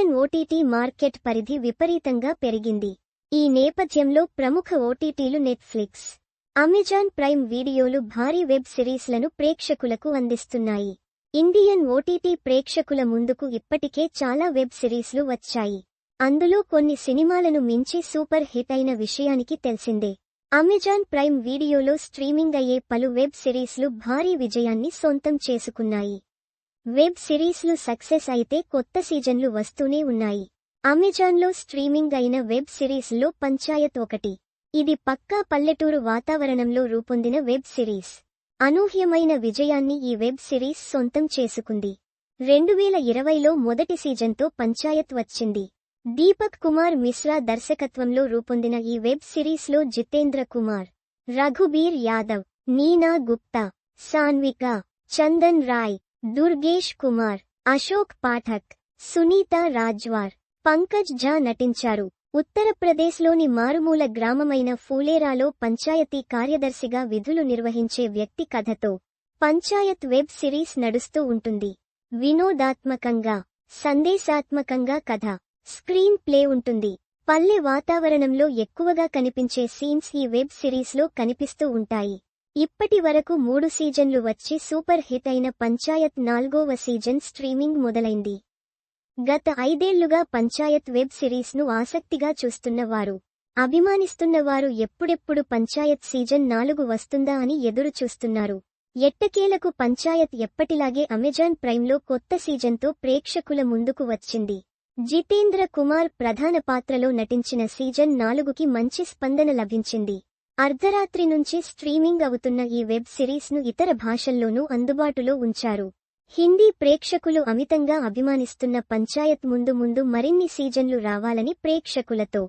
Indian OTT market పరిధి విపరీతంగా పెరిగింది. ఈ నేపథ్యంలో ప్రముఖ ఓటీటీలు నెట్ఫ్లిక్స్ అమెజాన్ ప్రైమ్ వీడియోలు భారీ వెబ్ సిరీస్లను ప్రేక్షకులకు అందిస్తున్నాయి. ఇండియన్ ఓటీటీ ప్రేక్షకుల ముందుకు ఇప్పటికే చాలా వెబ్ సిరీస్లు వచ్చాయి. అందులో కొన్ని సినిమాలను మించి సూపర్ హిట్ అయిన విషయానికి తెలిసిందే. అమెజాన్ ప్రైమ్ వీడియోలో స్ట్రీమింగ్ అయ్యే పలు వెబ్ సిరీస్లు భారీ విజయాన్ని సొంతం చేసుకున్నాయి. వెబ్ సిరీస్లు సక్సెస్ అయితే కొత్త సీజన్లు వస్తూనే ఉన్నాయి. అమెజాన్లో స్ట్రీమింగ్ అయిన వెబ్ సిరీస్లో పంచాయత్ ఒకటి. ఇది పక్కా పల్లెటూరు వాతావరణంలో రూపొందిన వెబ్ సిరీస్. అనూహ్యమైన విజయాన్ని ఈ వెబ్ సిరీస్ సొంతం చేసుకుంది. రెండు వేల ఇరవైలో మొదటి సీజన్తో పంచాయత్ వచ్చింది. దీపక్ కుమార్ మిశ్రా దర్శకత్వంలో రూపొందిన ఈ వెబ్ సిరీస్లో జితేంద్ర కుమార్ రఘుబీర్ యాదవ్ నీనా గుప్తా సాన్విక చందన్ రాయ్ దుర్గేష్ కుమార్ అశోక్ పాఠక్ సునీత రాజ్వార్ పంకజ్ ఝా నటించారు. ఉత్తరప్రదేశ్లోని మారుమూల గ్రామమైన ఫూలేరాలో పంచాయతీ కార్యదర్శిగా విధులు నిర్వహించే వ్యక్తి కథతో పంచాయత్ వెబ్ సిరీస్ నడుస్తూ ఉంటుంది. వినోదాత్మకంగా సందేశాత్మకంగా కథ స్క్రీన్ ప్లే ఉంటుంది. పల్లె వాతావరణంలో ఎక్కువగా కనిపించే సీన్స్ ఈ వెబ్ సిరీస్లో కనిపిస్తూ ఉంటాయి. ఇప్పటి వరకు మూడు సీజన్లు వచ్చి సూపర్ హిట్ అయిన పంచాయత్ నాల్గవ సీజన్ స్ట్రీమింగ్ మొదలైంది. గత ఐదేళ్ళుగా పంచాయత్ వెబ్ సిరీస్ను ఆసక్తిగా చూస్తున్నవారు అభిమానిస్తున్నవారు ఎప్పుడెప్పుడు పంచాయత్ సీజన్ నాలుగు వస్తుందా అని ఎదురు చూస్తున్నారు ఎట్టకేలకు పంచాయత్ ఎప్పటిలాగే అమెజాన్ ప్రైమ్లో కొత్త సీజన్తో ప్రేక్షకుల ముందుకు వచ్చింది. జితేంద్ర కుమార్ ప్రధాన పాత్రలో నటించిన సీజన్ నాలుగుకి మంచి స్పందన లభించింది. అర్ధరాత్రి నుంచి స్ట్రీమింగ్ అవుతున్న ఈ వెబ్ సిరీస్ను ఇతర భాషల్లోనూ అందుబాటులో ఉంచారు. హిందీ ప్రేక్షకులు అమితంగా అభిమానిస్తున్న పంచాయత్ ముందు ముందు మరిన్ని సీజన్లు రావాలని ప్రేక్షకులతో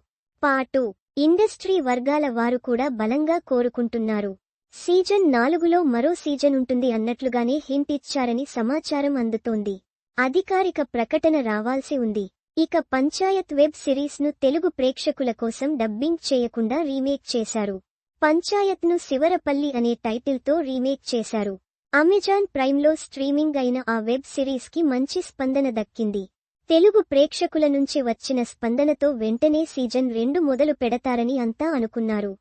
పాటు ఇండస్ట్రీ వర్గాల వారు కూడా బలంగా కోరుకుంటున్నారు. సీజన్ నాలుగులో మరో సీజన్ ఉంటుంది అన్నట్లుగానే హింట్ ఇచ్చారని సమాచారం అందుతోంది. అధికారిక ప్రకటన రావాల్సి ఉంది. ఇక పంచాయత్ వెబ్ సిరీస్ను తెలుగు ప్రేక్షకుల కోసం డబ్బింగ్ చేయకుండా రీమేక్ చేశారు. పంచాయత్ను శివరపల్లి అనే టైటిల్తో రీమేక్ చేశారు. అమెజాన్ ప్రైమ్లో స్ట్రీమింగ్ అయిన ఆ వెబ్ సిరీస్కి మంచి స్పందన దక్కింది. తెలుగు ప్రేక్షకుల నుంచి వచ్చిన స్పందనతో వెంటనే సీజన్ రెండు మొదలు పెడతారని అంతా అనుకున్నారు.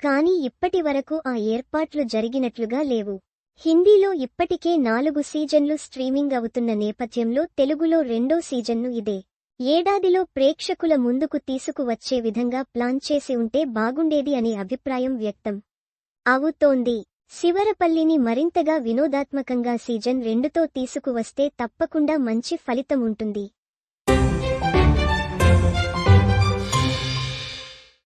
కానీ ఇప్పటి వరకు ఆ ఏర్పాట్లు జరిగినట్లుగా లేవు. హిందీలో ఇప్పటికే నాలుగు సీజన్లు స్ట్రీమింగ్ అవుతున్న నేపథ్యంలో తెలుగులో రెండో సీజన్ను ఇదే. ఏడాదిలో ప్రేక్షకుల ముందుకు తీసుకువచ్చే విధంగా ప్లాన్ చేసి ఉంటే బాగుండేది అనే అభిప్రాయం వ్యక్తం అవుతోంది. శివరపల్లిని మరింతగా వినోదాత్మకంగా సీజన్ రెండుతో తీసుకువస్తే తప్పకుండా మంచి ఫలితం ఉంటుంది.